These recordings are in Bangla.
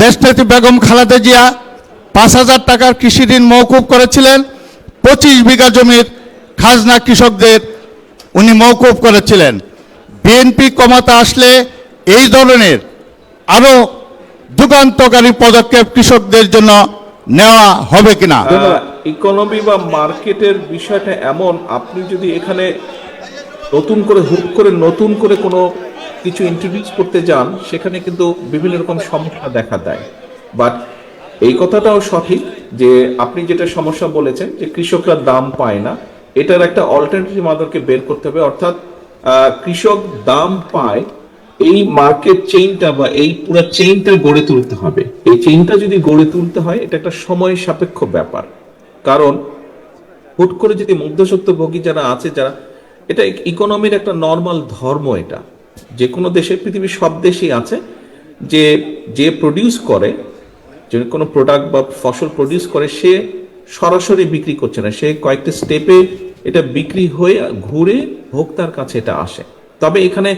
দেশনেত্রী বেগম খালেদা জিয়া পাঁচ হাজার টাকার কৃষি ঋণ মৌকুব করেছিলেন পঁচিশ বিঘা জমির খাজনা কৃষকদের উনি মৌকুব করেছিলেন। বিএনপি ক্ষমতা আসলে এই ধরনের আরও যুগান্তকারী পদক্ষেপ কৃষকদের জন্য নেওয়া হবে কিনা? ইকোনমি বা মার্কেটের বিষয়টা এমন আপনি যদি এখানে নতুন করে হুট করে নতুন করে কোনো কিছু ইন্ট্রোডিউস করতে যান, সেখানে কিন্তু বিভিন্ন রকম সমস্যা দেখা দেয়। বাট এই কথাটাও সঠিক যে আপনি যেটা সমস্যা বলেছেন যে কৃষকরা দাম পায় না, এটার একটা অল্টারনেটিভ আমাদেরকে বের করতে হবে। অর্থাৎ কৃষক দাম পায়, এই মার্কেট চেইনটা বা এই পুরো চেইনটা গড়ে তুলতে হবে। এই চেইনটা যদি গড়ে তুলতে হয়, এটা একটা সময় সাপেক্ষ ব্যাপার। কারণ, হুট করে যদি মধ্যসত্ত্বভোগী যারা আছে, যারা, এটা ইকোনমির একটা নর্মাল ধর্ম এটা। যে কোনো দেশে পৃথিবীর সব দেশেই আছে যে যে প্রডিউস করে, যে কোনো প্রোডাক্ট বা ফসল প্রডিউস করে, সে সরাসরি বিক্রি করছে না। সে কয়েকটা স্টেপে এটা বিক্রি হয়ে, ঘুরে ভোক্তার কাছে এটা আসে। তবে এখানে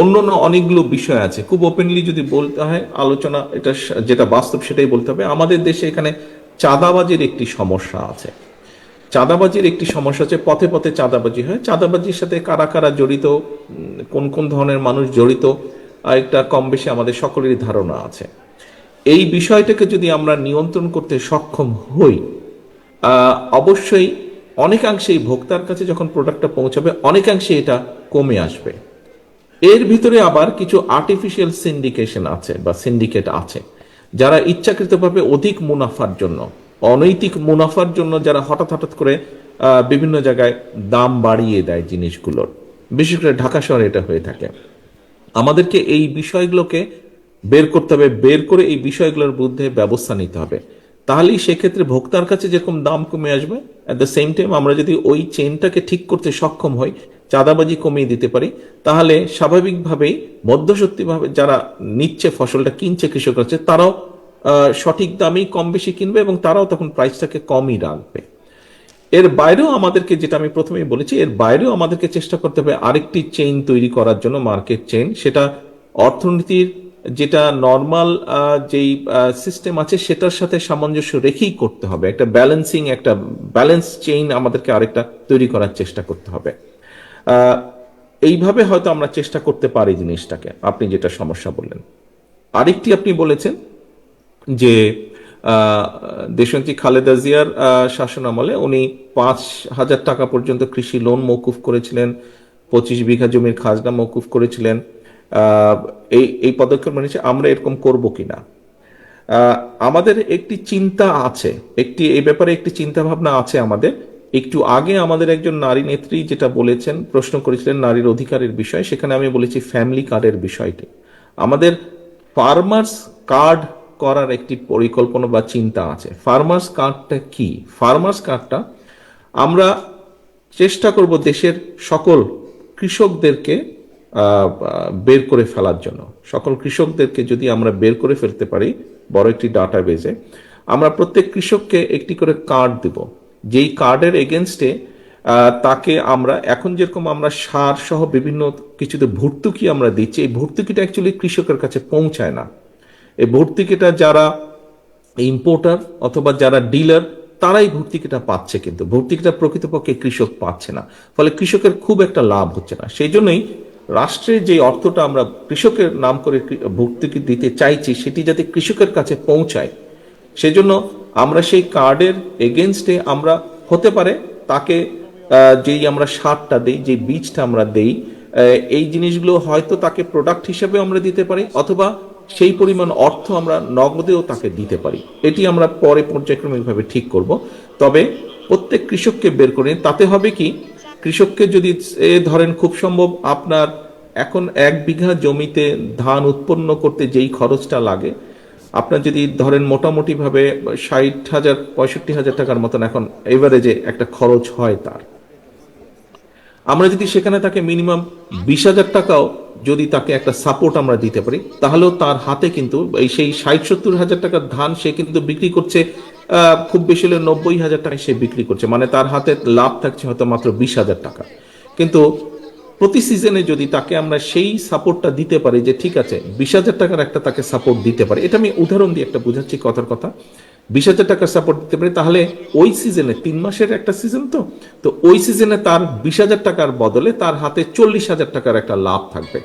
অন্য অনেকগুলো বিষয় আছে। খুব ওপেনলি যদি বলতে হয়, আলোচনা, এটা যেটা বাস্তব সেটাই বলতে হবে। আমাদের দেশে এখানে চাঁদাবাজির একটি সমস্যা আছে। চাঁদাবাজির একটি সমস্যা হচ্ছে পথে পথে চাঁদাবাজি হয়। চাঁদাবাজির সাথে কারা কারা জড়িত কোন কোন ধরনের মানুষ জড়িত একটা কম বেশি আমাদের সকলেরই ধারণা আছে। এই বিষয়টাকে যদি আমরা নিয়ন্ত্রণ করতে সক্ষম হই অবশ্যই অনেকাংশেই ভোক্তার কাছে যখন প্রোডাক্টটা পৌঁছাবে, অনেকাংশে এটা কমে আসবে। এর ভিতরে আবার কিছু আর্টিফিশিয়াল সিন্ডিকেশন আছে বা সিন্ডিকেট আছে, যারা ইচ্ছাকৃতভাবে অধিক মুনাফার জন্য অনৈতিক মুনাফার জন্য যারা হঠাৎ হঠাৎ করে বিভিন্ন জায়গায় দাম বাড়িয়ে দেয় জিনিসগুলোর। বিশেষ করে ঢাকা শহরে এটা হয়ে থাকে। আমাদেরকে এই বিষয়গুলোকে বের করতে হবে, বের করে এই বিষয়গুলোর বিরুদ্ধে ব্যবস্থা নিতে হবে। তাহলেই সেক্ষেত্রে ভোক্তার কাছে যেরকম দাম কমে আসবে অ্যাট দ্য সেম টাইম আমরা যদি ওই চেনটাকে ঠিক করতে সক্ষম হই, চাঁদাবাজি কমিয়ে দিতে পারি, তাহলে স্বাভাবিকভাবেই, মধ্যসত্যিভাবে যারা নিচ্ছে ফসলটা, কিনছে কৃষক কাছে তারাও সঠিক দামেই কম বেশি কিনবে এবং তারাও তখন প্রাইসটাকে কমই রাখবে। এর বাইরেও আমাদেরকে যেটা আমি প্রথমেই বলেছি, এর বাইরেও আমাদেরকে চেষ্টা করতে হবে আরেকটি চেইন তৈরি করার জন্য মার্কেট চেইন সেটা অর্থনীতির যেটা নর্মাল যেই সিস্টেম আছে, সেটার সাথে সামঞ্জস্য রেখেই করতে হবে। একটা ব্যালেন্সিং একটা ব্যালেন্স চেইন আমাদেরকে আরেকটা তৈরি করার চেষ্টা করতে হবে। এইভাবে হয়তো আমরা চেষ্টা করতে পারি জিনিসটাকে। আপনি যেটা সমস্যা বললেন। আরেকটি আপনি বলেছেন যে আহ, দেশনেত্রী খালেদা জিয়ার শাসন আমলে উনি পাঁচ হাজার টাকা পর্যন্ত কৃষি লোন মৌকুফ করেছিলেন পঁচিশ বিঘা জমির খাজনা মৌকুফ করেছিলেন। এই এই পদক্ষেপ মানে আমরা এরকম করব কিনা? আমাদের একটি চিন্তা আছে একটি এই ব্যাপারে একটি চিন্তা ভাবনা আছে আমাদের। একটু আগে আমাদের একজন নারী নেত্রী যেটা বলেছেন প্রশ্ন করেছিলেন নারীর অধিকারের বিষয় সেখানে আমি বলেছি ফ্যামিলি কার্ডের বিষয়টি। আমাদের ফার্মার্স কার্ড করার একটি পরিকল্পনা বা চিন্তা আছে। ফার্মার্স কার্ডটা কি? ফার্মার্স কার্ডটা আমরা চেষ্টা করব দেশের সকল কৃষকদেরকে বের করে ফেলার জন্য। সকল কৃষকদেরকে যদি আমরা বের করে ফেলতে পারি, বড় একটি ডাটা বেজে আমরা প্রত্যেক কৃষককে একটি করে কার্ড দেব। যেই কার্ডের এগেনস্টে তাকে আমরা এখন যেরকম আমরা সার সহ বিভিন্ন কিছুতে ভর্তুকি আমরা দিচ্ছি, এই ভর্তুকিটা অ্যাকচুয়ালি কৃষকের কাছে পৌঁছায় না। এই ভর্তুকিটা যারা ইম্পোর্টার অথবা যারা ডিলার তারাই ভর্তুকিটা পাচ্ছে কিন্তু। ভর্তুকিটা প্রকৃতপক্ষে কৃষক পাচ্ছে না। ফলে কৃষকের খুব একটা লাভ হচ্ছে না। সেই জন্যই রাষ্ট্রের যে অর্থটা আমরা কৃষকের নাম করে ভর্তুকি দিতে চাইছি, সেটি যাতে কৃষকের কাছে পৌঁছায়। সেজন্য আমরা সেই কার্ডের এগেনস্টে আমরা হতে পারে, তাকে যেই আমরা সারটা দেই যে বীজটা আমরা দেই এই জিনিসগুলো হয়তো তাকে প্রোডাক্ট হিসেবে আমরা দিতে পারি, অথবা সেই পরিমাণ অর্থ আমরা নগদেও তাকে দিতে পারি। এটি আমরা পরে পর্যায়ক্রমিকভাবে ঠিক করব। তবে প্রত্যেক কৃষককে বের করে তাতে হবে কি? কৃষককে যদি এ ধরেন খুব সম্ভব আপনার এখন এক বিঘা জমিতে ধান উৎপন্ন করতে যেই খরচটা লাগে, আপনার যদি ধরেন মোটামুটি ভাবে ষাট হাজার, পঁয়ষট্টি হাজার টাকার মতন এখন এভারেজে একটা খরচ হয় তার। আমরা যদি সেখানে তাকে মিনিমাম বিশ হাজার টাকাও যদি তাকে একটা সাপোর্ট আমরা দিতে পারি, তাহলেও তার হাতে কিন্তু এই সেই ষাট সত্তর হাজার টাকার ধান সে কিন্তু বিক্রি করছে খুব বেশি হলে নব্বই হাজার টাকায় সে বিক্রি করছে। মানে তার হাতে লাভ থাকছে হয়তো মাত্র বিশ হাজার টাকা। কিন্তু প্রতি সিজনে যদি তাকে আমরা সেই সাপোর্টটা দিতে পারি যে, ঠিক আছে, বিশ হাজার টাকার একটা তাকে সাপোর্ট দিতে পারি। এটা আমি উদাহরণ দিয়ে একটা বুঝাচ্ছি কথার কথা। বিশ হাজার টাকার সাপোর্ট দিতে পারি, তাহলে ওই সিজনে তিন মাসের একটা সিজন তো তো ওই সিজনে তার বিশ হাজার টাকার বদলে তার হাতে চল্লিশ হাজার টাকার একটা লাভ থাকবে।